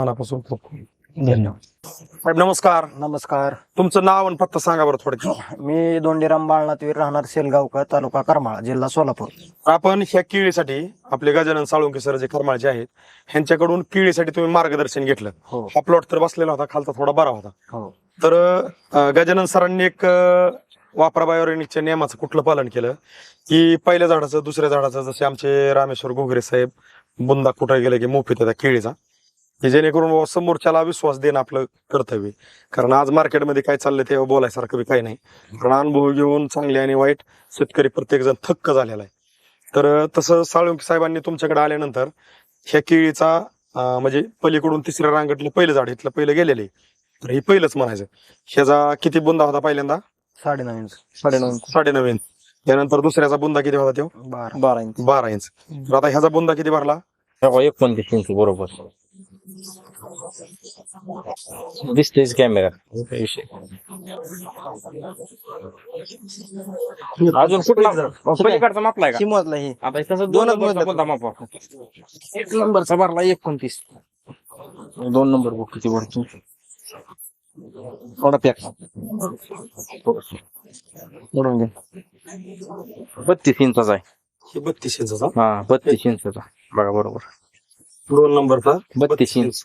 मनापासून खूप खूप धन्यवाद. साहेब नमस्कार. नमस्कार. तुमचं नाव आणि पत्ता सांगा बरं थोडक्यात. मी दोंडीराम बाळनाथवीर राहणार सेलगावकर तालुका करमाळा जिल्हा सोलापूर. आपण ह्या केळीसाठी आपले गजानन साळुंके सर जे करमाळचे आहेत ह्यांच्याकडून केळीसाठी तुम्ही मार्गदर्शन घेतलं. हो. हा प्लॉट तर बसलेला होता खालचा थोडा बरा होता. हो. तर अं, गजानन सरांनी एक अं, वापरा बायोरेनिकच्या नियमाचं कुठलं पालन केलं? की पहिल्या झाडाचं दुसऱ्या झाडाचं जसे आमचे रामेश्वर घोगरे साहेब बुंदा कुठे गेले की मोफीत त्या केळीचा. की जेणेकरून समोरच्याला विश्वास देणं आपलं कर्तव्य. कारण आज मार्केटमध्ये काय चाललंय ते बोलायसारखं बी काही नाही. कारण अनुभव घेऊन चांगले आणि वाईट शेतकरी प्रत्येक जण थक्क झालेला आहे. तर तसं साळुंके साहेबांनी तुमच्याकडे आल्यानंतर ह्या केळीचा म्हणजे पलीकडून तिसऱ्या रांगेतलं पहिलं झाड इथलं पहिलं गेलेलं आहे. तर हे पहिलंच म्हणायचं. ह्याचा किती बुंदा होता पहिल्यांदा? साडेनऊ इंच. साडेनऊ साडे नऊ इंच. त्यानंतर दुसऱ्याचा बुंदा किती होता तो? बारा. बारा इंच. बारा इंच. तर आता ह्याचा बुंदा किती भरला? एकोणतीस इंच बरोबर. दिसतेच कॅमेरा विषय अजून कुठला? पलीकडचा मापलाय का? शिमोजला ही आता तसं दोन दोनच नंबरचा मोजले. कोणता माप? एक नंबरचा भरला एकोणतीस. दोन नंबर बुक किती भरतो? थोडा पॅक म्हणून घे बत्तीस इंचाचा आहे. हे बत्तीस इंचाचा? हा बत्तीस इंचाचा. बघा बरोबर. दोन नंबरचा? बत्तीस इंच.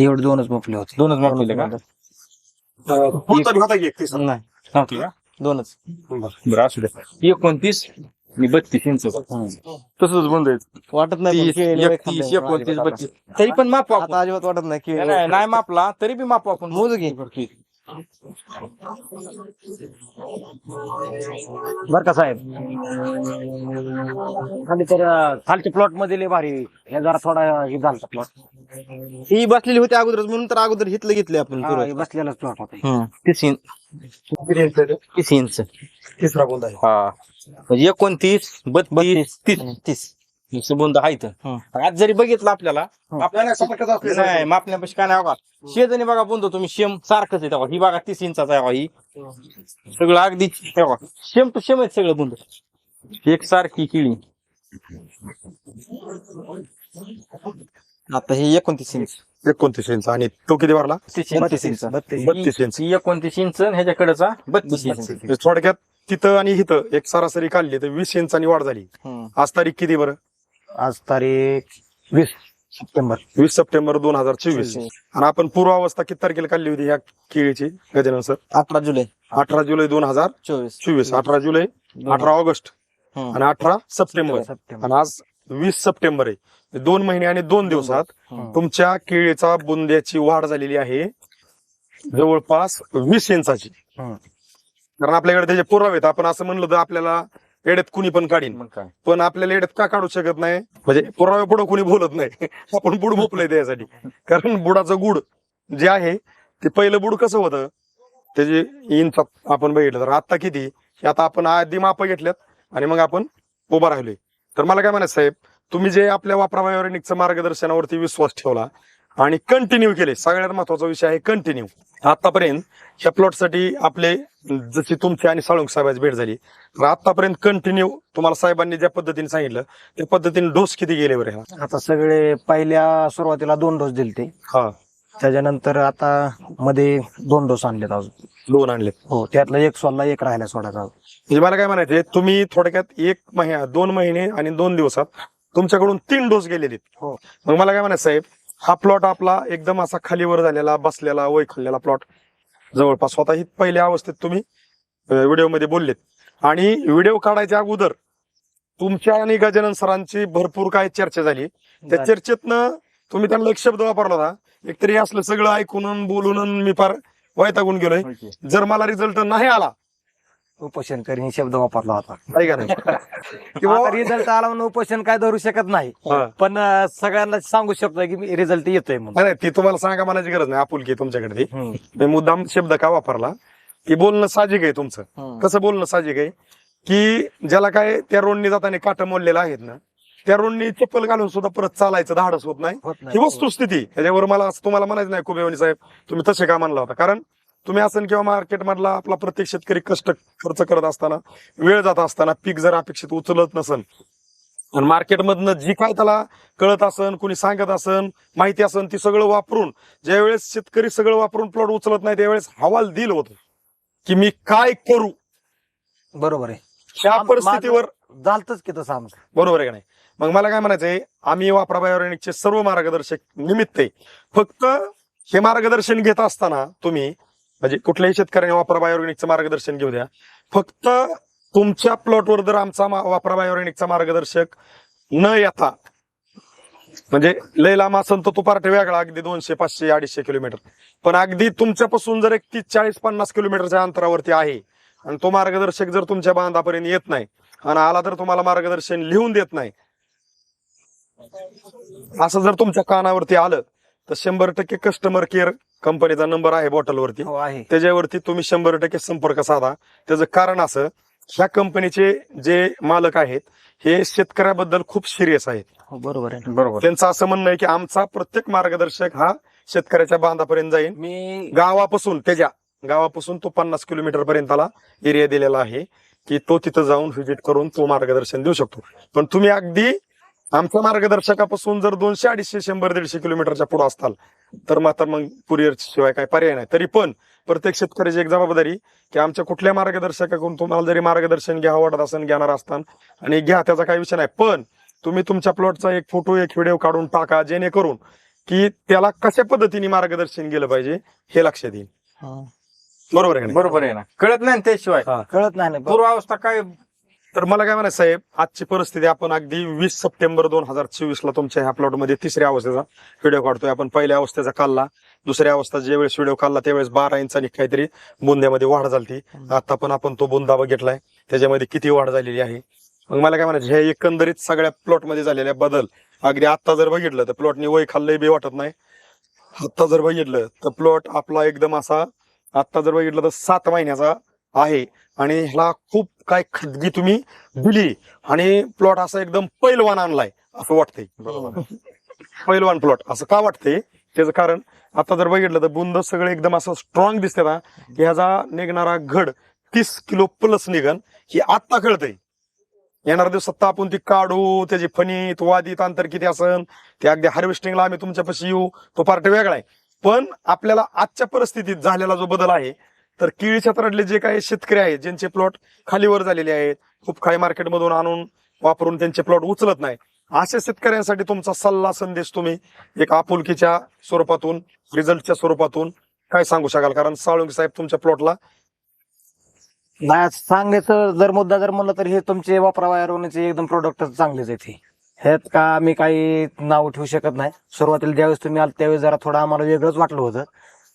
एवढे दोनच मोकले होते. दोनच मापले का? अं, पुढचा बी होता की एक तिसरा? नाही नव्हती का? दोनच. बरं. बरं असू द्या एकोणतीस आणि बत्तीस इंच. तसंच बंद वाटत नाही एकतीस. एकोणतीस बत्तीस. तरी पण मापू आता अजिबात वाटत नाही नाही मापला तरी बी मापू आपण मोजू घे. बर का साहेब? खाली तर खालच्या प्लॉटमध्ये लय भारी हे जरा थोडा हे झाला प्लॉट ही बसलेली होती अगोदरच म्हणून तर अगोदर हितलं घेतले आपण पूर्व. बसलेलाच प्लॉट होता. तीस इंच? तीस इंच. तिसरा आहे. हा. म्हणजे एकोणतीस बत्तीस तीस तीस. बुंद आहे इथं. आज जरी बघितलं आपल्याला. नाही मापण्यापाशी काय नाही बघा. शेजणी बघा बुंद तुम्ही शेम सारखंच आहे तेव्हा. ही बघा तीस इंचाचा आहे ही. सगळं अगदी तेव्हा. शेम टू शेम आहेत सगळं बुंद. एक सारखी किळी. आता ही एकोणतीस इंच. एकोणतीस इंच. आणि तो किती भरला? बत्तीस इंच. बत्तीस इंच. एकोणतीस इंच आणि ह्याच्याकडचा बत्तीस इंच. म्हणजे थोडक्यात तिथं आणि इथं एक सरासरी काढली तर वीस इंचानी वाढ झाली. आज तारीख किती बरं? आज तारीख वीस सप्टेंबर. वीस सप्टेंबर दोन हजार चोवीस. आणि आपण पूर्वावस्था किती तारखेला काढली होती ह्या केळीची गजानन सर? अठरा जुलै. अठरा जुलै दोन हजार चोवीस. चोवीस. अठरा जुलै अठरा ऑगस्ट. आणि अठरा सप्टेंबर. आणि आज वीस सप्टेंबर आहे. दोन महिने आणि दोन दिवसात तुमच्या केळीचा बुंद्याची वाढ झालेली आहे. जवळपास वीस इंचाची. कारण आपल्याकडे त्याचे पुरावे आहेत. आपण असं म्हणलं तर आपल्याला येड्यात कुणी पण काढीन. मग काय? पण आपल्याला येड्यात का काढू शकत नाही? म्हणजे पुरावे पुढे कुणी बोलत नाही. आपण बुड भोपलंय त्यासाठी. कारण बुडाचं गुड जे आहे ते पहिलं बुड कसं होतं? त्याचे इंच आपण बघितलं तर आता किती? हे आता आपण आधी माप घेतल्यात आणि मग आपण उभा राहिलोय. तर मला काय म्हणायचं साहेब तुम्ही जे आपल्या वापरावयावरणिकचं मार्गदर्शनावरती विश्वास ठेवला आणि कंटिन्यू केले. सगळ्यात महत्त्वाचा विषय आहे कंटिन्यू आतापर्यंत ह्या प्लॉटसाठी आपले जशी तुमची आणि साळुंक साहेबांची भेट झाली तर आतापर्यंत कंटिन्यू तुम्हाला साहेबांनी ज्या पद्धतीने सांगितलं त्या पद्धतीने डोस किती गेले बरं? आता सगळे पहिल्या सुरुवातीला दोन डोस दिले ते हा. त्याच्यानंतर आता मध्ये दोन डोस आणलेत अजून. दोन आणले हो त्यातला एक सोडला एक राहिला सोडायचा म्हणजे मला काय म्हणायचंय तुम्ही थोडक्यात एक महिना दोन महिने आणि दोन दिवसात तुमच्याकडून तीन डोस गेलेले. हो. मग मला काय म्हणायचं साहेब हा प्लॉट आपला एकदम असा खालीवर झालेला बसलेला वय खाल्लेला प्लॉट जवळपास स्वतः ही पहिल्या अवस्थेत तुम्ही व्हिडिओमध्ये बोललेत. आणि व्हिडिओ काढायच्या अगोदर तुमच्या आणि गजानन सरांची भरपूर काय चर्चा झाली. त्या चर्चेतनं तुम्ही त्यांना एक शब्द वापरला होता. एकतरी असलं सगळं ऐकून बोलून मी फार वैतागून गेलोय. जर मला रिझल्ट नाही आला उपोषण करीन शब्द वापरला होता. आहे का नाही? किंवा रिझल्ट आला म्हणून उपोषण काय धरू शकत नाही. हा. पण अं, सगळ्यांना सांगू शकतो की रिझल्ट येतोय म्हणून. नाही नाही, ती तुम्हाला सांगा म्हणायची गरज नाही. आपुलकी आहे तुमच्याकडे ती. हम्म. मी मुद्दाम शब्द का वापरला? की बोलणं साहजिक आहे तुमचं. हम्म. कसं बोलणं साहजिक आहे? की ज्याला काय त्या रोडनी जाताना काट मोडलेला आहेत ना त्या रोडनी चप्पल घालून सुद्धा परत चालायचं धाडस होत नाही. होत ही वस्तुस्थिती. त्याच्यावर मला असं तुम्हाला म्हणायचं नाही कुबेवणी साहेब तुम्ही तसे का म्हणला होता? कारण तुम्ही असं किंवा मार्केट मधला आपला प्रत्येक शेतकरी कष्ट खर्च करत असताना वेळ जात असताना पीक जर अपेक्षित उचलत नसन आणि मार्केटमधनं जी काय त्याला कळत असन कुणी सांगत असन माहिती असन ती सगळं वापरून ज्यावेळेस शेतकरी सगळं वापरून प्लॉट उचलत नाही त्यावेळेस हवाल दिल होत की मी काय करू? बरोबर आहे. आम- परिस्थितीवर झालतच की तसं आमचं बरोबर आहे का नाही? मग मला काय म्हणायचंय आम्ही वापरा बायोरेनिकचे सर्व मार्गदर्शक निमित्त फक्त हे मार्गदर्शन घेत असताना तुम्ही म्हणजे कुठल्याही शेतकऱ्याने वापरा बायोरेनिकचं मार्गदर्शन घेऊ द्या. फक्त तुमच्या प्लॉटवर जर आमचा वापरा बायोरेनिकचा मार्गदर्शक न येता म्हणजे लय लांब असेल तर तो वेगळा अगदी दोनशे पाचशे अडीचशे किलोमीटर पण अगदी तुमच्यापासून जर एक तीस चाळीस पन्नास किलोमीटरच्या अंतरावरती आहे आणि तो मार्गदर्शक जर तुमच्या बांधापर्यंत येत नाही आणि आला तर तुम्हाला मार्गदर्शन लिहून देत नाही असं जर तुमच्या कानावरती आलं तर शंभर टक्के कस्टमर केअर कंपनीचा नंबर आहे बॉटलवरती. हो आहे. त्याच्यावरती तुम्ही शंभर टक्के संपर्क साधा. त्याचं कारण असं ह्या कंपनीचे जे मालक आहेत हे शेतकऱ्याबद्दल खूप सिरियस आहेत. हो बरोबर आहे बरोबर. त्यांचं असं म्हणणं आहे की आमचा प्रत्येक मार्गदर्शक हा शेतकऱ्याच्या बांधापर्यंत जाईल मी गावापासून त्याच्या गावापासून तो पन्नास किलोमीटर पर्यंतला एरिया दिलेला आहे की तो तिथं जाऊन व्हिजिट करून तो मार्गदर्शन देऊ शकतो. पण तुम्ही अगदी आमच्या मार्गदर्शकापासून जर दोनशे अडीचशे शंभर दीडशे किलोमीटरच्या पुढे असताल तर मात्र मग कुरिअर शिवाय काय पर्याय नाही. तरी पण प्रत्येक शेतकऱ्याची एक जबाबदारी की आमच्या कुठल्या मार्गदर्शकाकडून तुम्हाला जरी मार्गदर्शन घ्या वाटत असेल घेणार असताल आणि घ्या त्याचा काही विषय नाही. पण तुम्ही तुमच्या प्लॉटचा एक फोटो एक व्हिडिओ काढून टाका जेणेकरून की त्याला कशा पद्धतीने मार्गदर्शन केलं पाहिजे हे लक्षात येईल. हा. बरोबर आहे? बरोबर आहे ना. कळत नाही त्याशिवाय. कळत नाही ना. पूर्वावस्था काय तर मला काय म्हणायचं साहेब आजची परिस्थिती आपण अगदी वीस सप्टेंबर दोन हजार चोवीस ला तुमच्या ह्या प्लॉटमध्ये तिसऱ्या अवस्थेचा व्हिडिओ काढतोय. आपण पहिल्या अवस्थेचा काढला दुसऱ्या अवस्था ज्यावेळेस व्हिडिओ काढला त्यावेळेस बारा इंचानी काहीतरी बुंद्यामध्ये वाढ झाली आता पण आपण तो बुंदा बघितलाय. त्याच्यामध्ये किती वाढ झालेली आहे. मग मला काय म्हणायचं हे एकंदरीत सगळ्या प्लॉटमध्ये झालेल्या बदल अगदी आता जर बघितलं तर प्लॉटनी वय खाल्लंय बी वाटत नाही. आता जर बघितलं तर प्लॉट आपला एकदम असा आता जर बघितलं तर सात महिन्याचा आहे. आणि ह्याला खूप काय खदगी तुम्ही दिली. आणि प्लॉट असा एकदम पैलवान आणलाय असं वाटतंय. पैलवान प्लॉट असं का वाटतंय? त्याचं कारण आता जर बघितलं तर बुंद सगळे एकदम असं स्ट्रॉंग दिसते ना की ह्याचा निघणारा घड तीस किलो प्लस निघन ही आत्ता कळतंय. येणाऱ्या दिवसात तापून आपण ती काढू त्याची फणीत वादीत अंतर किती असन ते अगदी हार्वेस्टिंगला आम्ही तुमच्यापाशी येऊ तो पार्ट वेगळा आहे. पण आपल्याला आजच्या परिस्थितीत झालेला जो बदल आहे तर केळी क्षेत्रातले जे काही शेतकरी आहेत ज्यांचे प्लॉट खालीवर झालेले आहेत खूप काही मार्केटमधून आणून वापरून त्यांचे प्लॉट उचलत नाही. अशा शेतकऱ्यांसाठी तुमचा सल्ला संदेश तुम्ही एक आपुलकीच्या स्वरूपातून रिझल्टच्या स्वरूपातून काय सांगू शकाल? कारण साळुंग साहेब तुमच्या प्लॉटला नाही सांगायचं जर मुद्दा जर म्हणलं तर हे तुमचे वापरावयाचे एकदम प्रोडक्ट चांगलेच आहेत ह्यात का आम्ही काही नाव ठेवू शकत नाही. सुरुवातीला ज्यावेळेस तुम्ही आल त्यावेळेस जरा थोडं आम्हाला वेगळंच वाटलं होतं.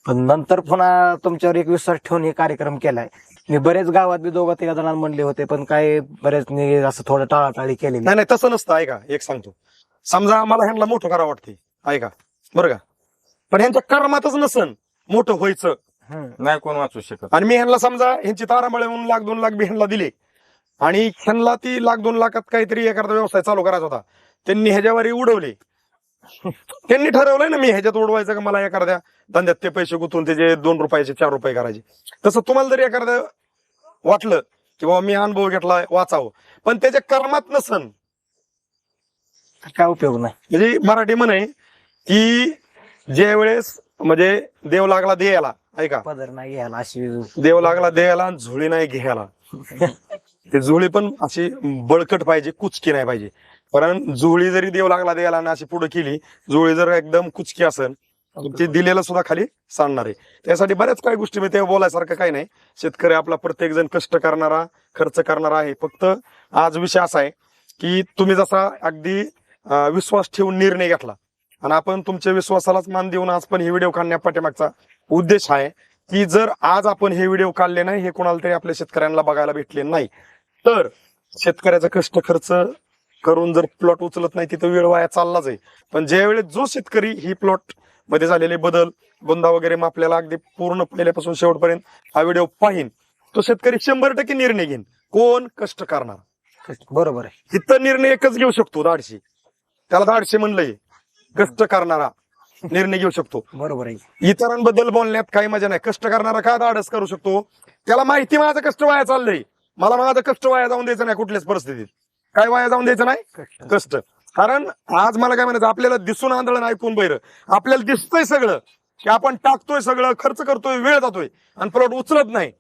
पण नंतर पुन्हा तुमच्यावर एक विश्वास ठेवून हे कार्यक्रम केलाय. मी बरेच गावात बी दोघा तिघा जणांना म्हणले होते पण काय बरेच मी असं थोडं टाळाटाळी केली नाही. नाही तसं नसतं. ऐका एक सांगतो. समजा मला ह्यांना मोठं करा वाटते ऐका बरं का? पण ह्यांच्या कर्मातच नसन मोठं व्हायचं. नाही कोण वाचू शकत? आणि मी ह्यांना समजा ह्यांची तारामळे म्हणून लाख दोन लाख बी ह्यांना दिले. आणि ह्यांना ती लाख दोन लाखात काहीतरी एखादा व्यवसाय चालू करायचा होता. त्यांनी ह्याच्यावर उडवले. त्यांनी ठरवलंय ना मी ह्याच्यात उडवायचं का मला एखाद्या धंद्यात ते पैसे गुंतवून त्याचे दोन रुपयाचे चार रुपये करायचे. तसं तुम्हाला जरी एखादं वाटलं की बाबा मी अनुभव घेतला वाचावं पण त्याच्या कर्मात नसन काय उपयोग नाही. म्हणजे मराठी म्हण आहे की ज्या वेळेस म्हणजे देव लागला द्यायला ऐका पदर नाही घ्यायला अशी देव लागला द्यायला आणि झुळी नाही घ्यायला. ते जुळी पण अशी बळकट पाहिजे कुचकी नाही पाहिजे. कारण जुळी जरी देव लागला द्यायला आणि अशी पुढे केली जुळी जर एकदम कुचकी असेल ते दिलेलं सुद्धा खाली सांडणार आहे. त्यासाठी बऱ्याच काही गोष्टी मी तेव्हा बोलायसारखं काही नाही. शेतकरी आपला प्रत्येक जण कष्ट करणारा खर्च करणारा आहे. फक्त आज विषय असा आहे की तुम्ही जसा अगदी विश्वास ठेवून निर्णय घेतला आणि आपण तुमच्या विश्वासालाच मान देऊन आज पण हे व्हिडिओ काढण्या पाठीमागचा उद्देश आहे की जर आज आपण हे व्हिडिओ काढले नाही हे कोणाला तरी आपल्या शेतकऱ्यांना बघायला भेटले नाही तर शेतकऱ्याचा कष्ट खर्च करून जर प्लॉट उचलत नाही तिथं वेळ वाया चाललाच आहे. पण ज्या वेळेस जो शेतकरी ही प्लॉटमध्ये झालेले बदल बुंदा वगैरे मग आपल्याला अगदी पूर्ण पहिल्यापासून शेवटपर्यंत हा व्हिडिओ पाहिन तो शेतकरी शंभर टक्के निर्णय घेईन. कोण कष्ट करणार? बरोबर आहे. इथं निर्णय एकच घेऊ शकतो धाडशी त्याला धाडशी म्हणलंय कष्ट करणारा निर्णय घेऊ शकतो. बरोबर आहे. इतरांबद्दल बोलण्यात काही मजा नाही. कष्ट करणारा का धाडस करू शकतो? त्याला माहिती माझं कष्ट वाया चाललंय. मला माझं कष्ट वाया जाऊन द्यायचं नाही कुठल्याच परिस्थितीत. काय वाया जाऊन द्यायचं नाही? कष्ट. कारण आज मला काय म्हणायचं आपल्याला दिसून आंदोलन ऐकून बैर आपल्याला दिसतंय सगळं की आपण टाकतोय सगळं खर्च करतोय वेळ जातोय आणि प्लॉट उचलत नाही.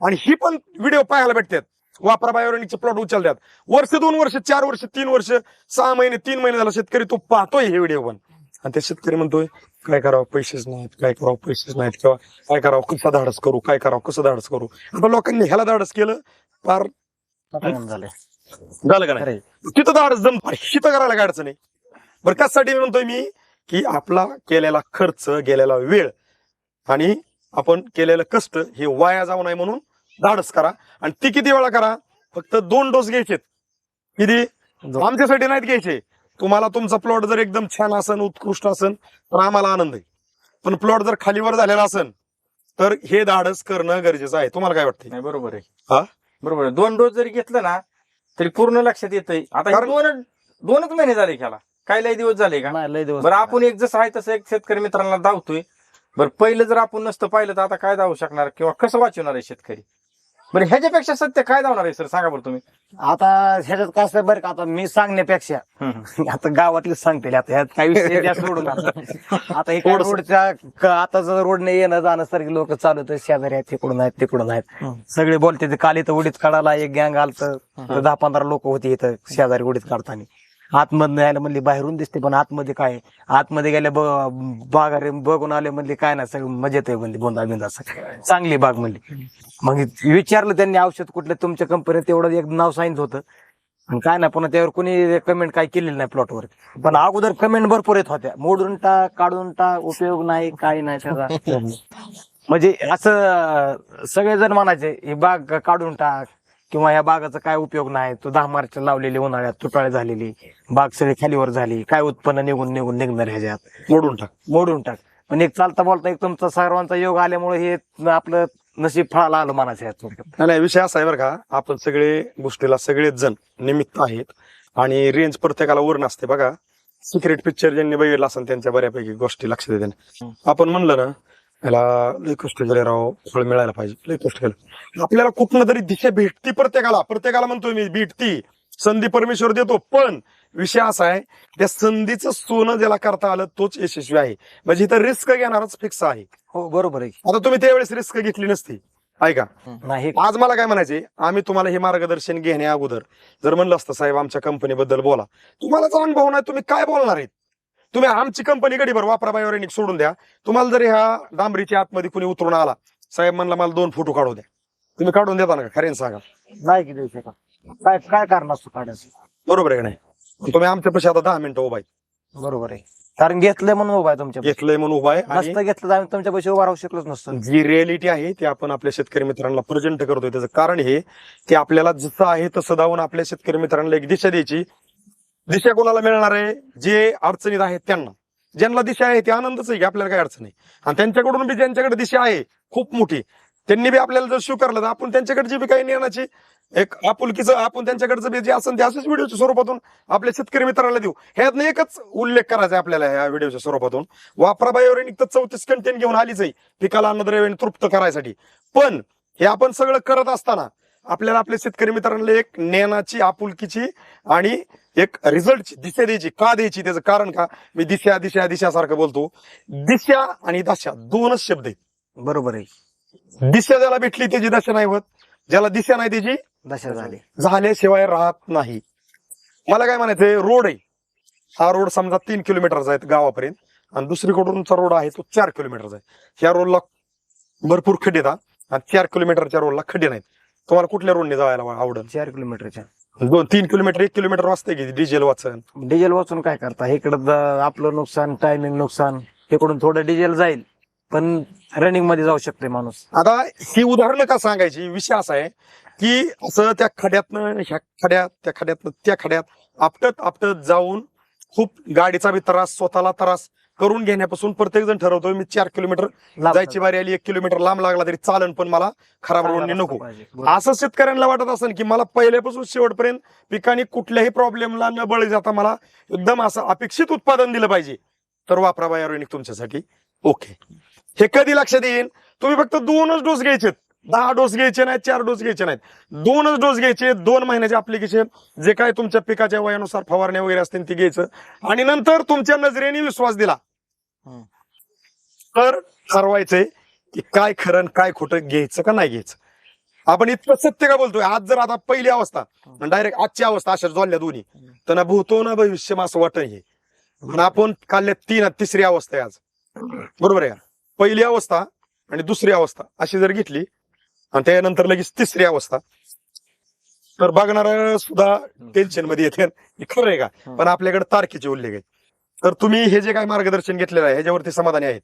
आणि ही पण व्हिडिओ पाहायला भेटतात. वापरा बायोनिकचे प्लॉट उचलतात. वर्ष दोन वर्ष चार वर्ष तीन वर्ष सहा महिने तीन महिने झाला शेतकरी तो पाहतोय हे व्हिडिओ पण. आणि ते शेतकरी म्हणतोय काय करावं पैसेच नाहीत काय करावं पैसेच नाहीत किंवा काय करावं कसं धाडस करू काय करावं कसं धाडस करू? आता लोकांनी ह्याला धाडस केलं फार झालंय. झालं का नाही. तिथं धाडस जम हिथं करायला काय अडचण नाही बरं त्यासाठी म्हणतोय मी? की आपला केलेला खर्च गेलेला वेळ आणि आपण केलेलं कष्ट हे वाया जाऊ नये म्हणून धाडस करा आणि ती किती वेळा करा? फक्त दोन डोस घ्यायचेत. किती? आमच्यासाठी नाहीत घ्यायचे. तुम्हाला तुमचा प्लॉट जर एकदम छान असन उत्कृष्ट असन तर आम्हाला आनंद आहे. पण प्लॉट जर खालीवर झालेला असन तर हे धाडस करणं गरजेचं आहे. तुम्हाला काय वाटतं नाही बरोबर हा? आहे बरोबर आहे. दोन डोस जरी घेतलं ना तरी पूर्ण लक्षात येतंय. आता हे कारण- दोन दोनच महिने झाले ख्याला काय लय दिवस झाले का? नाही लय दिवस बरं आपण एक जसं आहे तसं एक शेतकरी मित्रांना धावतोय. बरं पहिलं जर आपण नसतं पाहिलं तर आता काय धावू शकणार किंवा कसं वाचवणार आहे शेतकरी? बरं ह्याच्यापेक्षा सत्य काय धावणार आहे सर? सांगा बरं तुम्ही. आता ह्याच्यात कसं आहे बरं का आता मी सांगण्यापेक्षा आता गावातले सांगतील आता ह्यात काही विषय सोडून आता हे काय. रोडच्या क- आता जर रोडने येणं जाणं सारखे लोक चालत शेजारी आहेत तिकडून आहेत तिकडून आहेत. सगळे बोलते ते काल इथं उडीत काढायला एक गँग आलत दहा पंधरा लोक होती इथं शेजारी उडीत काढताना. आतमधनं यायला म्हणली बाहेरून दिसते पण आतमध्ये काय आहे? आतमध्ये गेल्या बागारे बघून आले म्हणले काय नाही सगळं मजेत आहे म्हणली बोंदा बिंदा सगळं. चांगली बाग म्हणली. मग विचारलं त्यांनी औषध कुठलं तुमच्या कंपनीत तेवढं एक नाव सांगितलं होतं. आणि काय नाही पुन्हा त्यावर कोणी कमेंट काय केलेली नाही प्लॉटवर पण अगोदर कमेंट भरपूर येत होत्या. मोडून टाक काढून टाक उपयोग नाही काही नाही त्याचा. म्हणजे असं सगळेजण म्हणायचे ही बाग काढून टाक किंवा या बागाचा काय उपयोग नाही? तू दहा मार्च लावलेली उन्हाळ्यात तुटाळे झालेली. बाग सगळी खालीवर झाली. काय उत्पन्न निघून निघून निघणार ह्याच्यात? मोडून टाक. मोडून टाक. पण एक चालता बोलता एक तुमचा सर्वांचा योग आल्यामुळे हे आपलं नशीब फळाला आलं म्हणायचं यात थोडक्यात. नाही विषय असा आहे बरं का आपण सगळे गोष्टीला सगळेच जण निमित्त आहेत. आणि रेंज प्रत्येकाला वर नसते बघा. सिक्रेट पिक्चर ज्यांनी बघितलं असेल त्यांच्या बऱ्यापैकी गोष्टी लक्षात येते. आपण म्हणलं ना याला लय कष्ट केले राव. फळ मिळायला पाहिजे. लय कष्ट केलं. आपल्याला कुठनं तरी दिशा भेटती प्रत्येकाला. प्रत्येकाला म्हणतोय मी भेटती. संधी परमेश्वर देतो. पण विषय असा आहे त्या संधीचं सोनं ज्याला करता आलं तोच यशस्वी आहे. म्हणजे इथं रिस्क घेणारच फिक्स आहे. हो बरोबर आहे. आता तुम्ही त्यावेळेस रिस्क घेतली नसती. ऐका. नाही. आज मला काय म्हणायचे आम्ही तुम्हाला हे मार्गदर्शन घेण्या अगोदर जर म्हणलं असतं साहेब आमच्या कंपनीबद्दल बोला. तुम्हालाच अनुभव नाही तुम्ही काय बोलणार आहेत? तुम्ही आमची कंपनी गडी बरं वापरा बायोरेनिक सोडून द्या. तुम्हाला जर ह्या डांबरीच्या आतमध्ये कुणी उतरून आला साहेब म्हणला मला दोन फोटो काढू द्या. तुम्ही काढून देता ना का? खरेन सांगा. नाही की देऊ शकत. काय काय कारण असतो काढायचं? बरोबर आहे का नाही? तुम्ही आमच्या पैसे आता दहा मिनिटं उभा आहे. बरोबर आहे. कारण घेतलंय म्हणून उभा आहे तुमच्या घेतलंय म्हणून उभा आहे आणि नसतं घेतलं तर आम्ही तुमच्या पैसे उभा राहू शकलोच नसतो. जी रिअलिटी आहे ती आपण आपल्या शेतकरी मित्रांना प्रेझेंट करतोय. त्याचं कारण हे की आपल्याला जसं आहे तसं दावून आपल्या शेतकरी मित्रांना एक दिशा द्यायची. दिशा कोणाला मिळणार आहे? जे अडचणीत आहेत त्यांना. ज्यांना दिशा आहे ते आनंदच आहे की आपल्याला काय अडचण आहे आणि त्यांच्याकडून बी ज्यांच्याकडे दिशा आहे खूप मोठी. त्यांनी बी आपल्याला जर स्वीकारलं तर आपण त्यांच्याकडची बी काही ज्ञानाची एक आपुलकीचं आपण त्यांच्याकडचं बी जे असेल ते असंच व्हिडिओच्या स्वरूपातून आपल्या शेतकरी मित्राला देऊ. ह्यातनं एकच उल्लेख करायचा आहे आपल्याला ह्या व्हिडिओच्या स्वरूपातून. वापरा बायोरेनिक तर चौतीस कंटेन घेऊन आलीच आहे. पिकाला अन्नद्रव्याने तृप्त करायसाठी. पण हे आपण सगळं करत असताना आपल्याला आपल्या शेतकरी मित्रांना एक ज्ञानाची आपुलकीची आणि एक रिझल्टची दिशा द्यायची. का द्यायची? त्याचं कारण का? मी दिशा दिशा दिशा सारखं बोलतो. दिशा आणि दशा दोनच शब्द आहेत. बरोबर आहे. दिशा ज्याला भेटली त्याची दशा नाही होत. ज्याला दिशा नाही त्याची दशा झाली. झाल्याशिवाय राहत नाही. मला काय म्हणायचंय? रोड आहे. हा रोड समजा तीन किलोमीटरचा आहे गावापर्यंत. आणि दुसरीकडूनचा रोड आहे तो चार किलोमीटरचा आहे. ह्या रोडला भरपूर खड्डे येतात आणि चार किलोमीटरच्या रोडला खड्डे नाहीत. तुम्हाला कुठल्या रोडने जायला आवडेल? चार किलोमीटरच्या. दोन तीन किलोमीटर एक किलोमीटर वाचते की डिझेल वाचन? डिझेल वाचून काय करता? इकडं द- आपलं नुकसान टायमिंग नुकसान इकडून थोडं डिझेल जाईल पण रनिंगमध्ये जाऊ शकते माणूस. आता ही उदाहरणं का सांगायची? विषय असा आहे की असं त्या खड्यातनं ह्या खड्यात त्या खड्यातनं त्या खड्यात आपटत आपटत जाऊन खूप गाडीचा बी त्रास स्वतःला त्रास करून घेण्यापासून प्रत्येक जण ठरवतोय मी चार किलोमीटर लांब जायची बारी आली एक किलोमीटर लांब लागला तरी चालन पण मला खराब रोडने नको. असं शेतकऱ्यांना वाटत असेल की मला पहिल्यापासून शेवटपर्यंत पिकांनी कुठल्याही प्रॉब्लेमला न बळी जाता मला एकदम असं अपेक्षित उत्पादन दिलं पाहिजे. तर वापरा बायोरेनिक तुमच्यासाठी. ओके. हे कधी लक्षात येईल? तुम्ही फक्त दोनच डोस घ्यायचे दहा डोस घ्यायचे नाहीत चार डोस घ्यायचे नाहीत. दोनच डोस घ्यायचे दोन महिन्याचे अप्लिकेशन जे काय तुमच्या पिकाच्या वयानुसार फवारण्या वगैरे असतील ते घ्यायचं. आणि नंतर तुमच्या नजरेने विश्वास दिला. तर ठरवायचंय की काय खरं काय खोटं घ्यायचं का नाही घ्यायचं. आपण इतकं सत्य का बोलतोय? आज जर आता पहिली अवस्था डायरेक्ट आजची अवस्था अशा जोडल्या दोन्ही तर ना भूतो ना भविष्य असं वाटत हे. आणि आपण काढल्या तीन तिसरी अवस्था आहे आज. बरोबर आहे? पहिली अवस्था आणि दुसरी अवस्था अशी जर घेतली आणि त्यानंतर लगेच तिसरी अवस्था. तर बघणार सुद्धा टेन्शनमध्ये येते. खरं आहे का? पण आपल्याकडे तारखेचे उल्लेख आहेत. तर तुम्ही हे जे काही मार्गदर्शन घेतलेलं आहे ह्याच्यावरती समाधानी आहेत?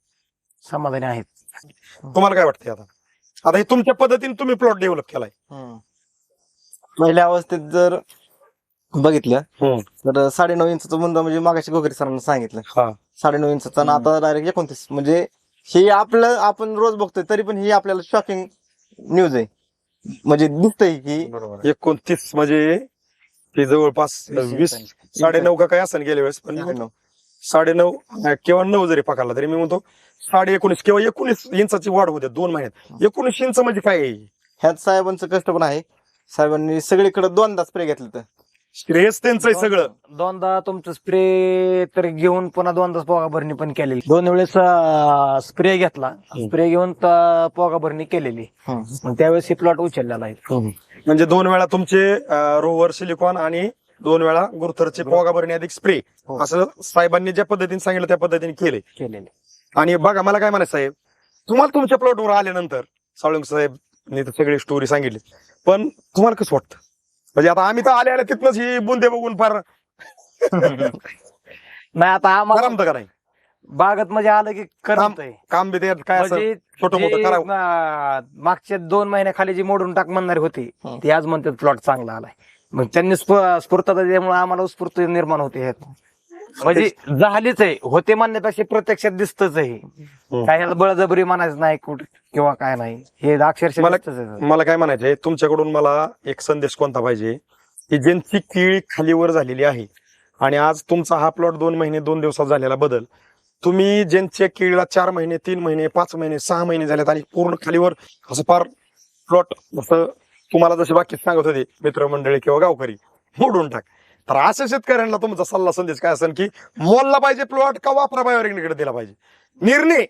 समाधानी आहेत. तुम्हाला काय वाटतंय आता? आता हे तुमच्या पद्धतीने तुम्ही प्लॉट डेव्हलप केलाय. पहिल्या अवस्थेत जर बघितलं तर साडेनऊ मुंदा म्हणजे मागाशी गोगरे सरांना सांगितलं. साडेनऊ आणि आता डायरेक्ट एकोणतीस. म्हणजे हे आपलं आपण रोज बघतोय तरी पण ही आपल्याला शॉकिंग न्यूज आहे. म्हणजे दिसतंय की एकोणतीस म्हणजे ते जवळपास वीस साडेनऊ का काय असं गेल्या वेळेस पण साडेनऊ. किंवा नऊ जरी पकडला तरी मी म्हणतो साडे एकोणीस किंवा एकोणीस इंचाची वाढ होते दोन महिन्यात. एकोणीस इंच म्हणजे काय आहे? ह्यात साहेबांचं कष्ट पण आहे. साहेबांनी सगळीकडे दोनदा स्प्रे घेतलं तर श्रेयस त्यांचं आहे सगळं. दोनदा तुमचं स्प्रे तर घेऊन पुन्हा दोनदा पोगा भरणी पण केलेली. दोन वेळेस स्प्रे घेतला. स्प्रे घेऊन त- पोगा भरणी केलेली मग त्यावेळेस ही प्लॉट उचललेला आहे. म्हणजे दोन वेळा तुमचे रोवर सिलिकॉन आणि दोन वेळा गुरुथरचे पोगा भरणे अधिक स्प्रे हो. असं साहेबांनी ज्या पद्धतीने सांगितलं त्या पद्धतीने केले. केलेले. आणि बघा मला काय म्हणायचं साहेब तुम्हाला तुमच्या प्लॉटवर आल्यानंतर साळुंग साहेब सगळी स्टोरी सांगितली. पण तुम्हाला कसं वाटतं? म्हणजे आता आम्ही तर आले आले तिथनच ही बुंदे बघून फार नाही आता आम्हाला नाही बागत म्हणजे आलं की काम बी ते काय असं म्हणजे छोटं मोठं जे, करावं मागच्या दोन महिन्याखाली जी मोडून टाक म्हणणारी होती हं. ती आज म्हणतात प्लॉट चांगला आलाय मग त्यांनी स्फ- स्फूर्तता दिल्यामुळे आम्हाला स्फूर्ती निर्माण होते ह्यात. म्हणजे झालीच आहे. होते म्हणण्यापेक्षा प्रत्यक्षात दिसतच आहे. काय ह्याला बळजबरी म्हणायचं नाही कुठ किंवा काय नाही. हे अक्षरशः मला- दिसतंच आहे. मला काय म्हणायचंय तुमच्याकडून मला एक संदेश कोणता पाहिजे? की ज्यांची केळी खालीवर झालेली आहे आणि आज तुमचा हा प्लॉट दोन महिने दोन दिवसात झालेला बदल. तुम्ही ज्यांच्या केळीला चार महिने तीन महिने पाच महिने सहा महिने झालेत आणि पूर्ण खालीवर असं फार प्लॉट जसं तुम्हाला जसे बाकी सांगत होते मित्रमंडळी किंवा गावकरी मोडून टाक. तर अशा शेतकऱ्यांना तुमचा सल्ला संदेश काय असेल की मोलला पाहिजे प्लॉट का वापरा बायोरेकडे दिला पाहिजे? निर्णय.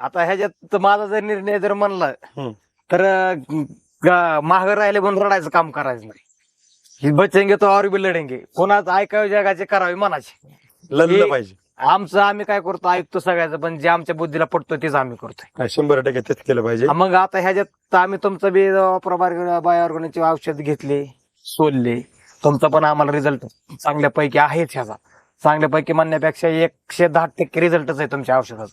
आता ह्याच्यात माझा जर निर्णय जर म्हणला. तर माग राहिले म्हणून रडायचं काम करायचं नाही. ही बचेंगे तो और भी लढेंगे. कोणाचं ऐकावे जगाचे करावे मनाचे. लढलं पाहिजे. आमचं आम्ही काय करतो ऐकतो सगळ्याचं पण जे आमच्या बुद्धीला पडतो तेच आम्ही करतोय. शंभर टक्के तेच केलं पाहिजे. मग आता ह्याच्यात आम्ही तुमचं बी बायोऑर्गॅनिकचे औषध घेतले सोलले. तुमचा पण आम्हाला रिझल्ट चांगल्यापैकी आहेच ह्याचा. चांगल्यापैकी म्हणण्यापेक्षा एकशे दहा टक्के रिझल्टच आहे तुमच्या औषधाचा.